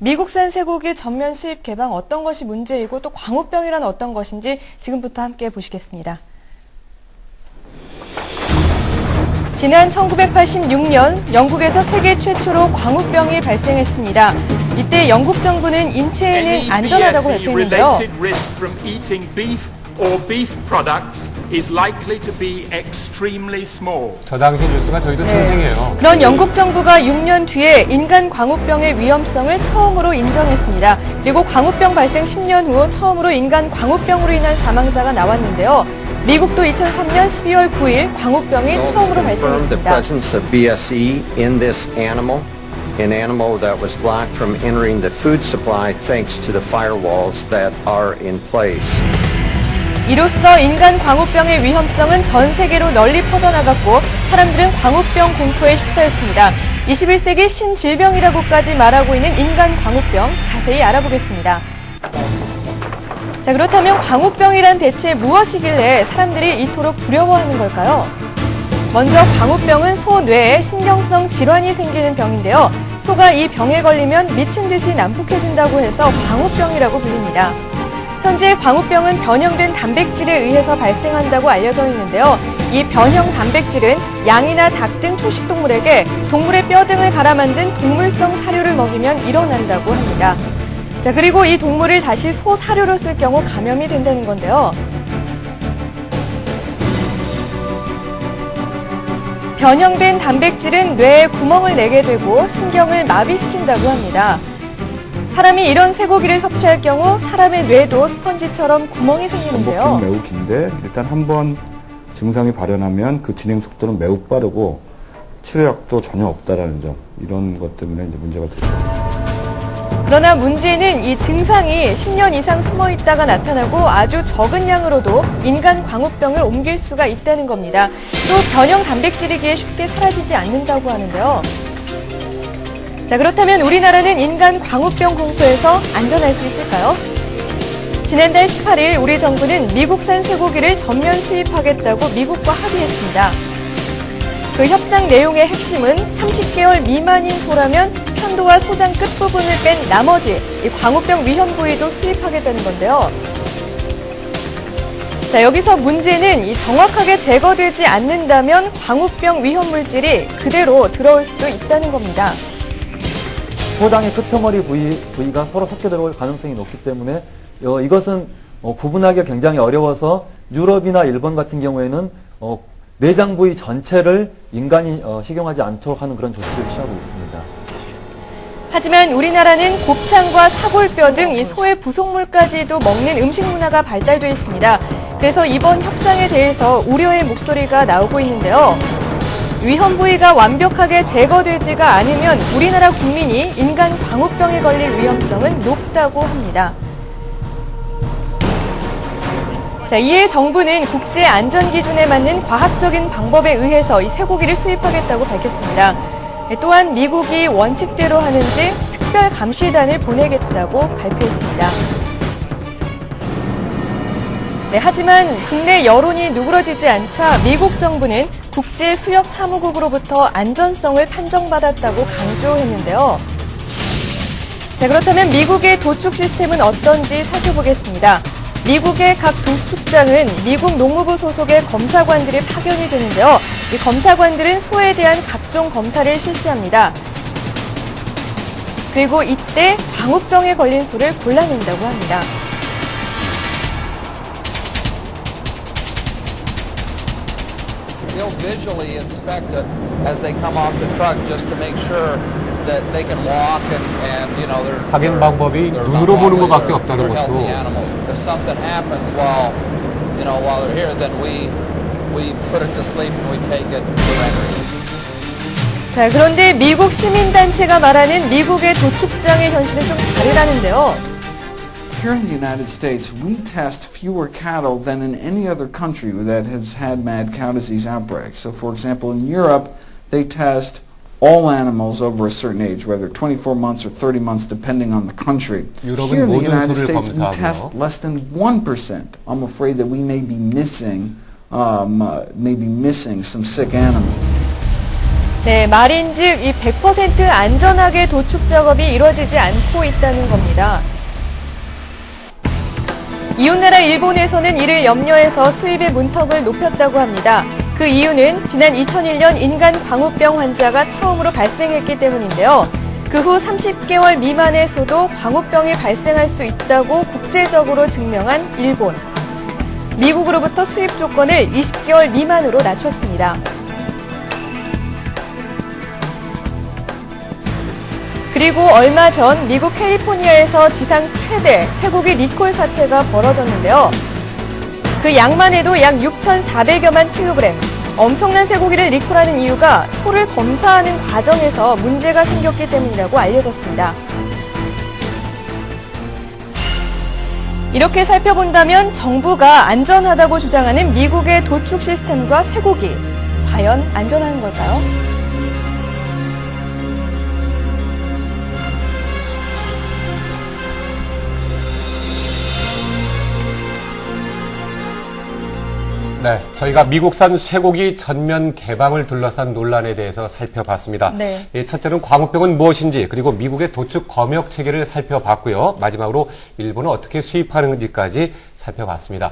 미국산 쇠고기 전면 수입 개방 어떤 것이 문제이고 또 광우병이란 어떤 것인지 지금부터 함께 보시겠습니다. 지난 1986년 영국에서 세계 최초로 광우병이 발생했습니다. 이때 영국 정부는 인체에는 안전하다고 발표했는데요. Is likely to be extremely small. 저 당시 뉴스가 저희도 네. 생생해요. 그런 영국 정부가 6년 뒤에 인간 광우병의 위험성을 처음으로 인정했습니다. 그리고 광우병 발생 10년 후 처음으로 인간 광우병으로 인한 사망자가 나왔는데요. 미국도 2003년 12월 9일 광우병이 처음으로 confirmed the 발생했습니다. presence of BSE in this animal, an animal that was blocked from entering the food supply thanks to the firewalls that are in place. 이로써 인간 광우병의 위험성은 전 세계로 널리 퍼져나갔고 사람들은 광우병 공포에 휩싸였습니다. 21세기 신질병이라고까지 말하고 있는 인간 광우병 자세히 알아보겠습니다. 자, 그렇다면 광우병이란 대체 무엇이길래 사람들이 이토록 두려워하는 걸까요? 먼저 광우병은 소 뇌에 신경성 질환이 생기는 병인데요. 소가 이 병에 걸리면 미친 듯이 난폭해진다고 해서 광우병이라고 불립니다. 현재 광우병은 변형된 단백질에 의해서 발생한다고 알려져 있는데요. 이 변형 단백질은 양이나 닭 등 초식 동물에게 동물의 뼈 등을 갈아 만든 동물성 사료를 먹이면 일어난다고 합니다. 자, 그리고 이 동물을 다시 소 사료로 쓸 경우 감염이 된다는 건데요. 변형된 단백질은 뇌에 구멍을 내게 되고 신경을 마비시킨다고 합니다. 사람이 이런 쇠고기를 섭취할 경우 사람의 뇌도 스펀지처럼 구멍이 생기는데요. 전복기는 매우 긴데 일단 한 번 증상이 발현하면 그 진행 속도는 매우 빠르고 치료약도 전혀 없다라는 점 이런 것 때문에 이제 문제가 되죠. 그러나 문제는 이 증상이 10년 이상 숨어 있다가 나타나고 아주 적은 양으로도 인간 광우병을 옮길 수가 있다는 겁니다. 또 변형 단백질이기에 쉽게 사라지지 않는다고 하는데요. 자, 그렇다면 우리나라는 인간 광우병 공포에서 안전할 수 있을까요? 지난달 18일 우리 정부는 미국산 쇠고기를 전면 수입하겠다고 미국과 합의했습니다. 그 협상 내용의 핵심은 30개월 미만인 소라면 편도와 소장 끝부분을 뺀 나머지 이 광우병 위험 부위도 수입하겠다는 건데요. 자, 여기서 문제는 이 정확하게 제거되지 않는다면 광우병 위험 물질이 그대로 들어올 수도 있다는 겁니다. 소장의 끝머리 부위, 부위 가 서로 섞여 들어올 가능성이 높기 때문에 어, 이것은 어, 구분하기가 굉장히 어려워서 유럽이나 일본 같은 경우에는 어, 내장 부위 전체를 인간이 어, 식용하지 않도록 하는 그런 조치를 취하고 있습니다. 하지만 우리나라는 곱창과 사골뼈 등 이 소의 부속물까지도 먹는 음식 문화가 발달돼 있습니다. 그래서 이번 협상에 대해서 우려의 목소리가 나오고 있는데요. 위험 부위가 완벽하게 제거되지가 않으면 우리나라 국민이 인간 광우병에 걸릴 위험성은 높다고 합니다. 자, 이에 정부는 국제 안전 기준에 맞는 과학적인 방법에 의해서 이 쇠고기를 수입하겠다고 밝혔습니다. 네, 또한 미국이 원칙대로 하는지 특별 감시단을 보내겠다고 발표했습니다. 네, 하지만 국내 여론이 누그러지지 않자 미국 정부는 국제 수역 사무국으로부터 안전성을 판정받았다고 강조했는데요. 자, 그렇다면 미국의 도축 시스템은 어떤지 살펴보겠습니다. 미국의 각 도축장은 미국 농무부 소속의 검사관들이 파견이 되는데요. 이 검사관들은 소에 대한 각종 검사를 실시합니다. 그리고 이때 광우병에 걸린 소를 골라낸다고 합니다. They'll visually inspect it as they come off the truck just to make sure that they can walk and, and you know, they're. 확인 they're- 방법이 they're 눈으로 not 보는 wobbly, 것밖에 they're- 없다는 they're healthy 것도. animals. If something happens while, you know, while they're here, then we, we put it to sleep and we take it surrender. 자, 그런데 미국 시민단체가 말하는 미국의 도축장의 현실은 좀 다르다는데요. Here in the United States, we test fewer cattle than in any other country that has had mad cow disease outbreaks. So, for example, in Europe, they test all animals over a certain age, whether 24 months or 30 months, depending on the country. 유럽은 Here in the 모든 United 소를 States, we 검사하고요. test less than 1%. I'm afraid that we may be missing, um, uh, may be missing some sick animals. 네, 말인즉 이 100% 안전하게 도축 작업이 이루어지지 않고 있다는 겁니다. 이웃나라 일본에서는 이를 염려해서 수입의 문턱을 높였다고 합니다. 그 이유는 지난 2001년 인간 광우병 환자가 처음으로 발생했기 때문인데요. 그 후 30개월 미만에서도 광우병이 발생할 수 있다고 국제적으로 증명한 일본. 미국으로부터 수입 조건을 20개월 미만으로 낮췄습니다. 그리고 얼마 전 미국 캘리포니아에서 지상 최대 쇠고기 리콜 사태가 벌어졌는데요. 그 양만 해도 약 6,400여만 킬로그램. 엄청난 쇠고기를 리콜하는 이유가 소를 검사하는 과정에서 문제가 생겼기 때문이라고 알려졌습니다. 이렇게 살펴본다면 정부가 안전하다고 주장하는 미국의 도축 시스템과 쇠고기, 과연 안전한 걸까요? 저희가 미국산 쇠고기 전면 개방을 둘러싼 논란에 대해서 살펴봤습니다. 네. 이 첫째는 광우병은 무엇인지 그리고 미국의 도축 검역 체계를 살펴봤고요. 마지막으로 일본은 어떻게 수입하는지까지 살펴봤습니다.